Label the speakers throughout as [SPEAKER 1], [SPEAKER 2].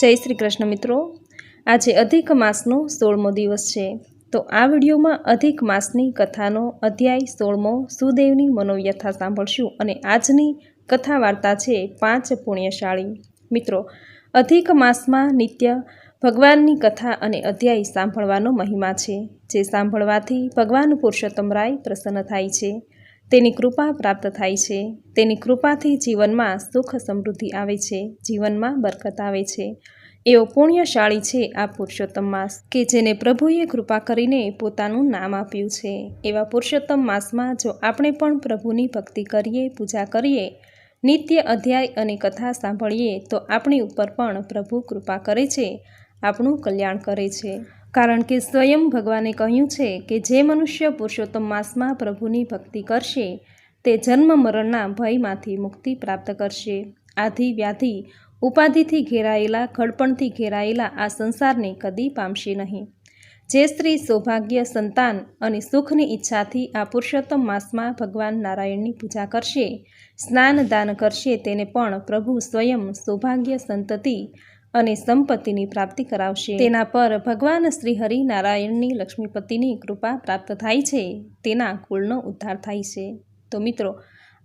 [SPEAKER 1] જય શ્રી કૃષ્ણ મિત્રો. આજે અધિક માસનો સોળમો દિવસ છે. તો આ વિડીયોમાં અધિક માસની કથાનો અધ્યાય સોળમો સુદેવની મનોવ્યથા સાંભળશું અને આજની કથા વાર્તા છે પાંચ પુણ્યશાળી. મિત્રો, અધિક માસમાં નિત્ય ભગવાનની કથા અને અધ્યાય સાંભળવાનો મહિમા છે. જે સાંભળવાથી ભગવાન પુરુષોત્તમ રાય પ્રસન્ન થાય છે. તેની કૃપા પ્રાપ્ત થાય છે. તેની કૃપાથી જીવનમાં સુખ સમૃદ્ધિ આવે છે. જીવનમાં બરકત આવે છે. એવો પુણ્યશાળી છે આ પુરુષોત્તમ માસ કે જેને પ્રભુએ કૃપા કરીને પોતાનું નામ આપ્યું છે. એવા પુરુષોત્તમ માસમાં જો આપણે પણ પ્રભુની ભક્તિ કરીએ, પૂજા કરીએ, નિત્ય અધ્યાય અને કથા સાંભળીએ, તો આપણી ઉપર પણ પ્રભુ કૃપા કરે છે, આપણું કલ્યાણ કરે છે. કારણ કે સ્વયં ભગવાને કહ્યું છે કે જે મનુષ્ય પુરુષોત્તમ માસમાં પ્રભુની ભક્તિ કરશે, તે જન્મ મરણના ભયમાંથી મુક્તિ પ્રાપ્ત કરશે. આધિ વ્યાધિ ઉપાધિથી ઘેરાયેલા ઘડપણથી ઘેરાયેલા આ સંસારને કદી પામશે નહીં. જે સ્ત્રી સૌભાગ્ય, સંતાન અને સુખની ઈચ્છાથી આ પુરુષોત્તમ માસમાં ભગવાન નારાયણની પૂજા કરશે, સ્નાન દાન કરશે, તેને પણ પ્રભુ સ્વયં સૌભાગ્ય સંતતિ અને સંપત્તિની પ્રાપ્તિ કરાવશે. તેના પર ભગવાન શ્રી હરિ નારાયણની લક્ષ્મીપતિની કૃપા પ્રાપ્ત થાય છે, તેના કુળનો ઉદ્ધાર થાય છે. તો મિત્રો,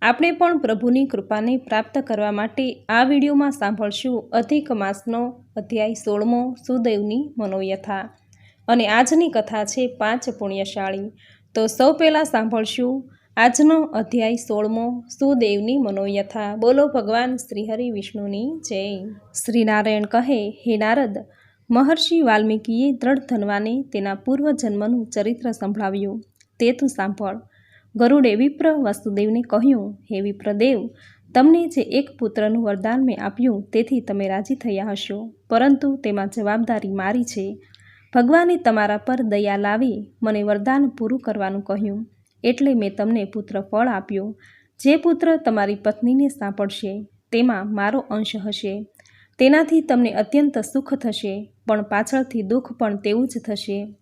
[SPEAKER 1] આપણે પણ પ્રભુની કૃપાને પ્રાપ્ત કરવા માટે આ વિડીયોમાં સાંભળશું અધિક માસનો અધ્યાય સોળમો સુદેવની મનોવ્યથા અને આજની કથા છે પાંચ પુણ્યશાળી. તો સૌ પહેલાં સાંભળશું આજનો અધ્યાય સોળમો, સુદેવની મનોયથા. બોલો ભગવાન શ્રીહરિ વિષ્ણુની જય. શ્રીનારાયણ કહે, હે નારદ, મહર્ષિ વાલ્મીકીએ દ્રઢ ધનવાને તેના પૂર્વજન્મનું ચરિત્ર સંભળાવ્યું. તે તું સાંભળ. ગરુડે વિપ્ર વાસુદેવને કહ્યું, હે વિપ્રદેવ, તમને જે એક પુત્રનું વરદાન મેં આપ્યું, તેથી તમે રાજી થયા હશો. પરંતુ તેમાં જવાબદારી મારી છે. ભગવાને તમારા પર દયા લાવી, મને વરદાન પૂરું કરવાનું કહ્યું. એટલે મેં તમને પુત્ર ફળ આપ્યો. જે પુત્ર તમારી પત્નીને સાંપડશે, તેમાં મારો અંશ હશે. તેનાથી તમને અત્યંત સુખ થશે, પણ પાછળથી દુઃખ પણ તેવું જ થશે.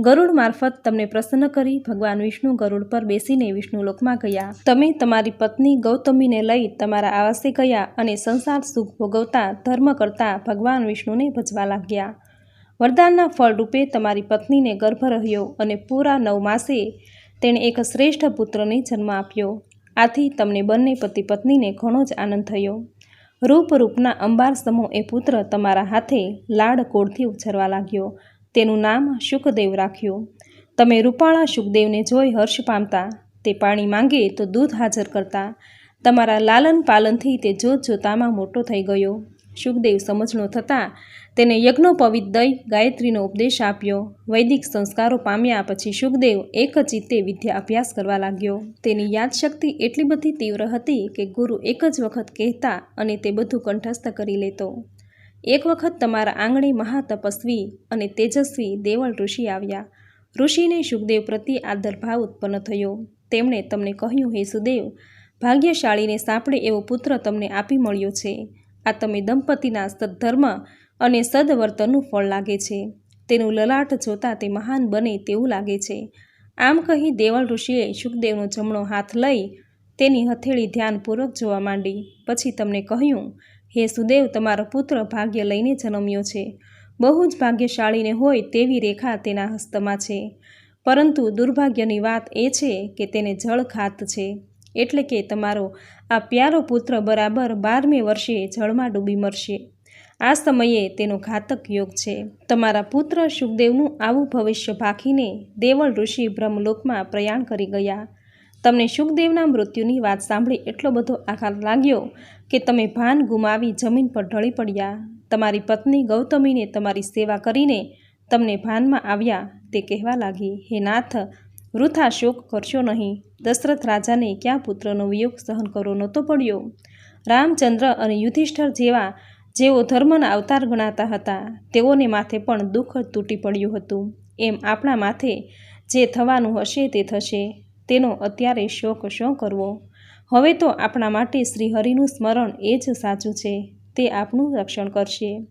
[SPEAKER 1] ગરુડ મારફત તમને પ્રસન્ન કરી ભગવાન વિષ્ણુ ગરુડ પર બેસીને વિષ્ણુલોકમાં ગયા. તમે તમારી પત્ની ગૌતમીને લઈ તમારા આવાસે ગયા અને સંસાર સુખ ભોગવતા ધર્મ કરતા ભગવાન વિષ્ણુને ભજવા લાગ્યા. વરદાનના ફળરૂપે તમારી પત્નીને ગર્ભ રહ્યો અને પૂરા નવ માસે તેણે એક શ્રેષ્ઠ પુત્રને જન્મ આપ્યો. આથી તમને બંને પતિ પત્નીને ઘણો જ આનંદ થયો. રૂપ રૂપના અંબાર સમો એ પુત્ર તમારા હાથે લાડ કોળથી ઉછરવા લાગ્યો. તેનું નામ શુકદેવ રાખ્યું. તમે રૂપાળા શુકદેવને જોઈ હર્ષ પામતા. તે પાણી માંગે તો દૂધ હાજર કરતા. તમારા લાલન પાલનથી તે જોત જોતામાં મોટો થઈ ગયો. શુકદેવ સમજણો થતાં તેને યજ્ઞોપવિત દઈ ગાયત્રીનો ઉપદેશ આપ્યો. વૈદિક સંસ્કારો પામ્યા પછી શુકદેવ એક ચિત્તે વિદ્યા અભ્યાસ કરવા લાગ્યો. તેની યાદશક્તિ એટલી બધી તીવ્ર હતી કે ગુરુ એક જ વખત કહેતા અને તે બધું કંઠસ્થ કરી લેતો. એક વખત તમારા આંગણે મહાતપસ્વી અને તેજસ્વી દેવળ ઋષિ આવ્યા. ઋષિને શુકદેવ પ્રત્યે આદરભાવ ઉત્પન્ન થયો. તેમણે તમને કહ્યું, હે સુદેવ, ભાગ્યશાળીને સાંપડે એવો પુત્ર તમને આપી મળ્યો છે. આ તમે દંપતીના સદ્ધર્મ અને સદવર્તનનું ફળ લાગે છે. તેનું લલાટ જોતાં તે મહાન બને તેવું લાગે છે. આમ કહી દેવળ ઋષિએ સુખદેવનો જમણો હાથ લઈ તેની હથેળી ધ્યાનપૂર્વક જોવા માંડી. પછી તમને કહ્યું, હે સુદેવ, તમારો પુત્ર ભાગ્ય લઈને જન્મ્યો છે. બહુ જ ભાગ્યશાળીને હોય તેવી રેખા તેના હસ્તમાં છે. પરંતુ દુર્ભાગ્યની વાત એ છે કે તેને જળ ખાત છે. એટલે કે તમારો આ પ્યારો પુત્ર બરાબર બારમે વર્ષે જળમાં ડૂબી મરશે. આ સમયે તેનો ઘાતક યોગ છે. તમારા પુત્ર સુખદેવનું આવું ભવિષ્ય ભાખીને દેવળ ઋષિ બ્રહ્મલોકમાં પ્રયાણ કરી ગયા. તમને સુખદેવના મૃત્યુની વાત સાંભળી એટલો બધો આઘાત લાગ્યો કે તમે ભાન ગુમાવી જમીન પર ઢળી પડ્યા. તમારી પત્ની ગૌતમીને તમારી સેવા કરીને તમને ભાનમાં આવ્યા તે કહેવા લાગી, હે નાથ વૃથા શોક કરશો નહીં. દશરથ રાજાને ક્યાં પુત્રનો વિયોગ સહન કરવો નહોતો પડ્યો? રામચંદ્ર અને યુધિષ્ઠર જેવા જેઓ ધર્મના અવતાર ગણાતા હતા, તેઓને માથે પણ દુઃખ તૂટી પડ્યું હતું. એમ આપણા માથે જે થવાનું હશે તે થશે. તેનો અત્યારે શોક શું કરવો? હવે તો આપણા માટે શ્રીહરિનું સ્મરણ એ જ સાચું છે. તે આપનું રક્ષણ કરશે.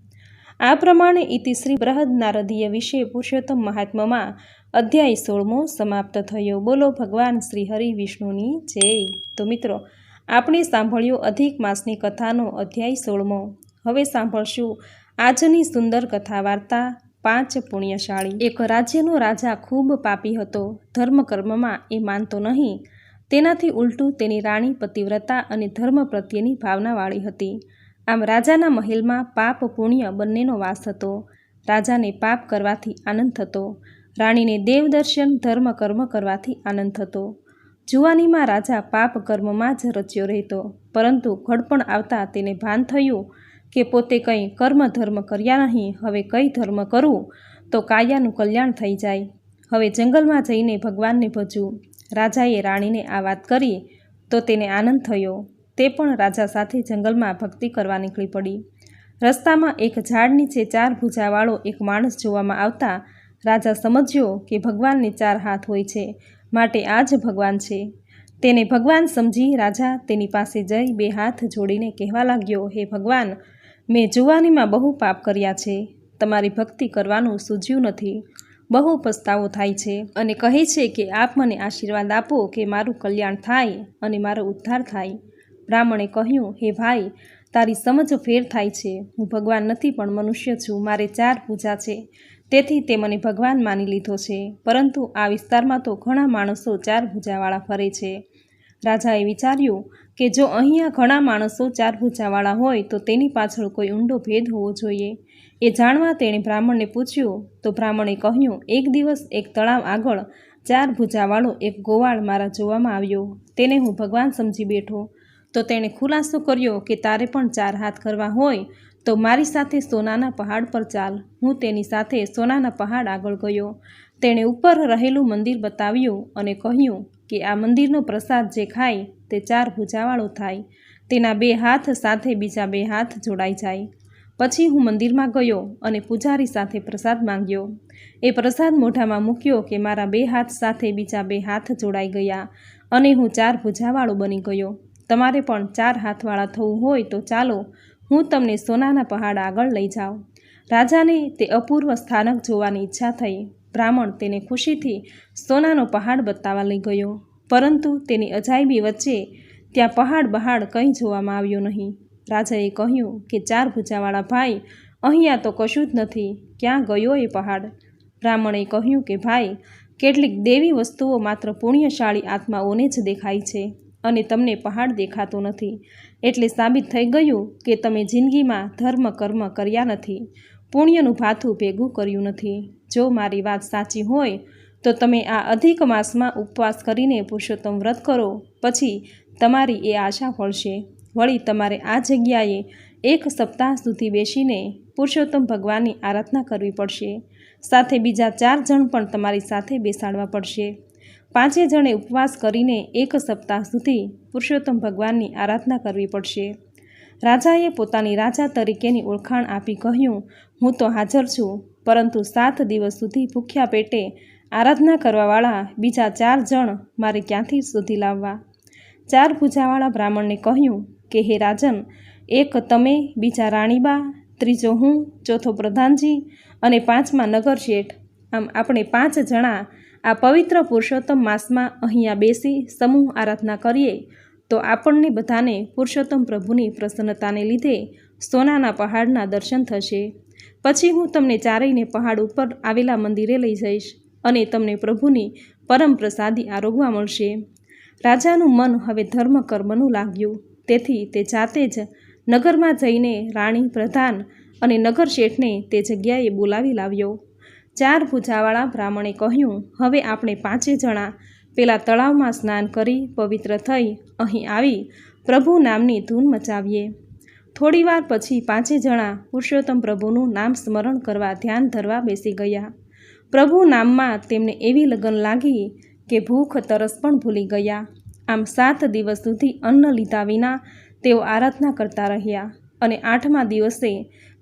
[SPEAKER 1] આ પ્રમાણે ઇતિશ્રી બૃહદ નારદીય વિશે પુરુષોત્તમ મહાત્મામાં અધ્યાય સોળમો સમાપ્ત થયો. બોલો ભગવાન શ્રી હરિ વિષ્ણુની જય. તો મિત્રો, આપણે સાંભળ્યો અધિક માસની કથાનો અધ્યાય સોળમો. હવે સાંભળશું આજની સુંદર કથા વાર્તા પાંચ પુણ્યશાળી. એક રાજ્યનો રાજા ખૂબ પાપી હતો. ધર્મ કર્મમાં એ માનતો નહીં. તેનાથી ઉલટું તેની રાણી પતિવ્રતા અને ધર્મ પ્રત્યેની ભાવનાવાળી હતી. આમ રાજાના મહેલમાં પાપ પુણ્ય બંનેનો વાસ હતો. રાજાને પાપ કરવાથી આનંદ થતો. રાણીને દેવદર્શન, ધર્મ, કર્મ કરવાથી આનંદ થતો. જુવાનીમાં રાજા પાપ કર્મમાં જ રચ્યો રહેતો. પરંતુ ઘડપણ આવતા તેને ભાન થયું કે પોતે કંઈ કર્મ, ધર્મ કર્યા નહીં, હવે કઈ ધર્મ કરવું તો કાયાનું કલ્યાણ થઈ જાય. હવે જંગલમાં જઈને ભગવાનને ભજવું. રાજાએ રાણીને આ વાત કરી, તો તેને આનંદ થયો. તે પણ રાજા સાથે જંગલમાં ભક્તિ કરવા નીકળી પડી. રસ્તામાં એક ઝાડ નીચે ચાર ભૂજાવાળો એક માણસ જોવામાં આવતા રાજા સમજ્યો કે ભગવાનને ચાર હાથ હોય છે, માટે આ જ ભગવાન છે. તેને ભગવાન સમજી રાજા તેની પાસે જઈ બે હાથ જોડીને કહેવા લાગ્યો, હે ભગવાન, મેં જુવાનીમાં બહુ પાપ કર્યા છે. તમારી ભક્તિ કરવાનું સૂઝ્યું નથી. બહુ પસ્તાવો થાય છે અને કહે છે કે આપ મને આશીર્વાદ આપો કે મારું કલ્યાણ થાય અને મારો ઉદ્ધાર થાય. બ્રાહ્મણે કહ્યું, હે ભાઈ, તારી સમજ ફેર થાય છે. હું ભગવાન નથી પણ મનુષ્ય છું. મારે ચાર પૂજા છે. તેથી તે મને ભગવાન માની લીધો છે, પરંતુ આ વિસ્તારમાં તો ઘણા માણસો ચાર ભૂજાવાળા ફરે છે. રાજાએ વિચાર્યું કે જો અહીંયા ઘણા માણસો ચાર ભૂજાવાળા હોય તો તેની પાછળ કોઈ ઊંડો ભેદ હોવો જોઈએ. એ જાણવા તેણે બ્રાહ્મણને પૂછ્યું, તો બ્રાહ્મણે કહ્યું, એક દિવસ એક તળાવ આગળ ચાર ભૂજાવાળો એક ગોવાળ મારા જોવામાં આવ્યો. તેને હું ભગવાન સમજી બેઠો. તો તેણે ખુલાસો કર્યો કે તારે પણ ચાર હાથ કરવા હોય તો મારી સાથે સોનાના પહાડ પર ચાલ. હું તેની સાથે સોનાના પહાડ આગળ ગયો. તેણે ઉપર રહેલું મંદિર બતાવ્યું અને કહ્યું કે આ મંદિરનો પ્રસાદ જે ખાય તે ચાર ભૂજાવાળો થાય. તેના બે હાથ સાથે બીજા બે હાથ જોડાઈ જાય. પછી હું મંદિરમાં ગયો અને પૂજારી સાથે પ્રસાદ માંગ્યો. એ પ્રસાદ મોઢામાં મૂક્યો કે મારા બે હાથ સાથે બીજા બે હાથ જોડાઈ ગયા અને હું ચાર ભૂજાવાળો બની ગયો. તમારે પણ ચાર હાથવાળા થવું હોય તો ચાલો હું તમને સોનાના પહાડ આગળ લઈ જાઉં. રાજાને તે અપૂર્વ સ્થાનક જોવાની ઈચ્છા થઈ. બ્રાહ્મણ તેને ખુશીથી સોનાનો પહાડ બતાવવા લઈ ગયો. પરંતુ તેની અજાયબી વચ્ચે ત્યાં પહાડ બહાડ કંઈ જોવામાં આવ્યું નહીં. રાજાએ કહ્યું કે ચાર ભૂજાવાળા ભાઈ, અહીંયા તો કશું જ નથી. ક્યાં ગયો એ પહાડ? બ્રાહ્મણે કહ્યું કે ભાઈ, કેટલીક દેવી વસ્તુઓ માત્ર પુણ્યશાળી આત્માઓને જ દેખાય છે. અને તમને પહાડ દેખાતો નથી. એટલે સાબિત થઈ ગયું કે તમે જિંદગીમાં ધર્મ કર્મ કર્યા નથી. પુણ્યનું ભાથું ભેગું કર્યું નથી. જો મારી વાત સાચી હોય, તો તમે આ અધિક માસમાં ઉપવાસ કરીને પુરુષોત્તમ વ્રત કરો, પછી તમારી એ આશા ફળશે વળી તમારે આ જગ્યાએ એક સપ્તાહ સુધી બેસીને પુરુષોત્તમ ભગવાનની આરાધના કરવી પડશે. સાથે બીજા ચાર જણ પણ તમારી સાથે બેસાડવા પડશે. પાંચે જણે ઉપવાસ કરીને એક સપ્તાહ સુધી પુરુષોત્તમ ભગવાનની આરાધના કરવી પડશે. રાજાએ પોતાની રાજા તરીકેની ઓળખાણ આપી કહ્યું, હું તો હાજર છું, પરંતુ સાત દિવસ સુધી ભૂખ્યા પેટે આરાધના કરવાવાળા બીજા ચાર જણ મારે ક્યાંથી શોધી લાવવા? ચાર પૂજાવાળા બ્રાહ્મણને કહ્યું, કે હે રાજન, એક તમે, બીજા રાણીબા, ત્રીજો હું, ચોથો પ્રધાનજી અને પાંચમા નગર શેઠ. આમ આપણે પાંચ જણા આ પવિત્ર પુરુષોત્તમ માસમાં અહીંયા બેસી સમૂહ આરાધના કરીએ, તો આપણને બધાને પુરુષોત્તમ પ્રભુની પ્રસન્નતાને લીધે સોનાના પહાડના દર્શન થશે. પછી હું તમને ચારેયને પહાડ ઉપર આવેલા મંદિરે લઈ જઈશ અને તમને પ્રભુની પરમ પ્રસાદી આરોગવા મળશે. રાજાનું મન હવે ધર્મ કર્મનું લાગ્યું. તેથી તે જાતે જ નગરમાં જઈને રાણી, પ્રધાન અને નગર શેઠને તે જગ્યાએ બોલાવી લાવ્યો. ચાર ભૂજાવાળા બ્રાહ્મણે કહ્યું, હવે આપણે પાંચે જણા પેલા તળાવમાં સ્નાન કરી પવિત્ર થઈ અહીં આવી પ્રભુ નામની ધૂન મચાવીએ. થોડીવાર પછી પાંચે જણા પુરુષોત્તમ પ્રભુનું નામ સ્મરણ કરવા ધ્યાન ધરવા બેસી ગયા. પ્રભુ નામમાં તેમને એવી લગન લાગી કે ભૂખ તરસ પણ ભૂલી ગયા. આમ સાત દિવસ સુધી અન્ન લીધા વિના તેઓ આરાધના કરતા રહ્યા અને આઠમા દિવસે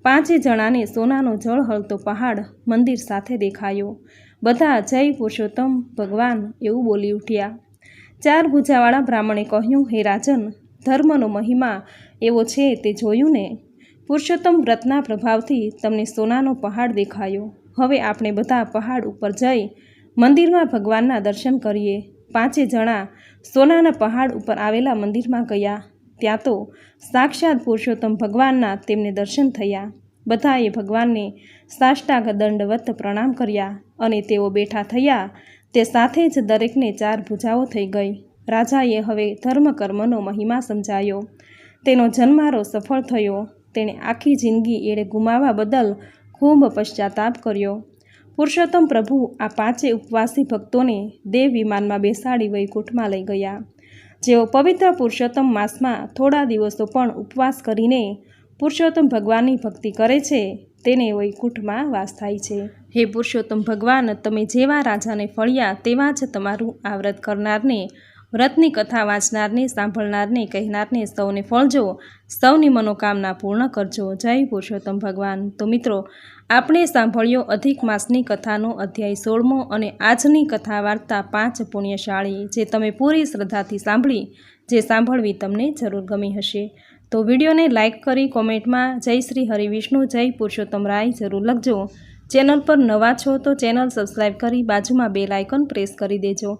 [SPEAKER 1] પાંચે જણાને સોનાનો જળ હળતો પહાડ મંદિર સાથે દેખાયો. બધા જય પુરુષોત્તમ ભગવાન એવું બોલી ઉઠ્યા. ચાર ભૂજાવાળા બ્રાહ્મણે કહ્યું, હે રાજન, ધર્મનો મહિમા એવો છે તે જોયું ને? પુરુષોત્તમ વ્રતના પ્રભાવથી તમને સોનાનો પહાડ દેખાયો. હવે આપણે બધા પહાડ ઉપર જઈ મંદિરમાં ભગવાનના દર્શન કરીએ. પાંચે જણા સોનાના પહાડ ઉપર આવેલા મંદિરમાં ગયા. ત્યાં તો સાક્ષાત પુરુષોત્તમ ભગવાનના તેમને દર્શન થયા. બધાએ ભગવાનને સાષ્ટાંગ દંડવત પ્રણામ કર્યા અને તેઓ બેઠા થયા. તે સાથે જ દરેકને ચાર ભૂજાઓ થઈ ગઈ. રાજાએ હવે ધર્મકર્મનો મહિમા સમજાયો. તેનો જન્મારો સફળ થયો. તેણે આખી જિંદગી એળે ગુમાવવા બદલ ખૂબ પશ્ચાતાપ કર્યો. પુરુષોત્તમ પ્રભુ આ પાંચે ઉપવાસી ભક્તોને દેવ વિમાનમાં બેસાડી વૈકુંઠમાં લઈ ગયા. જેઓ પવિત્ર પુરુષોત્તમ માસમાં થોડા દિવસો પણ ઉપવાસ કરીને પુરુષોત્તમ ભગવાનની ભક્તિ કરે છે, તેને વૈકુંઠમાં વાસ થાય છે. હે પુરુષોત્તમ ભગવાન, તમે જેવા રાજાને ફળ્યા, તેવા જ તમારું આવ્રત વ્રત કરનારને વ્રતની કથા વાંચનારને, સાંભળનારને, કહેનારને સૌને ફળજો સૌની મનોકામના પૂર્ણ કરજો. જય પુરુષોત્તમ ભગવાન. તો મિત્રો, આપણે સાંભળ્યો અધિક માસની કથાનો અધ્યાય સોળમો અને આજની કથા વાર્તા પાંચ પુણ્યશાળી, જે તમે પૂરી શ્રદ્ધાથી સાંભળી, જે સાંભળવી તમને જરૂર ગમી હશે. તો વિડીયોને લાઇક કરી કોમેન્ટમાં જય શ્રી હરિવિષ્ણુ જય પુરુષોત્તમ રાય જરૂર લખજો. ચેનલ પર નવા છો તો ચેનલ સબસ્ક્રાઈબ કરી બાજુમાં બેલ આઇકન પ્રેસ કરી દેજો.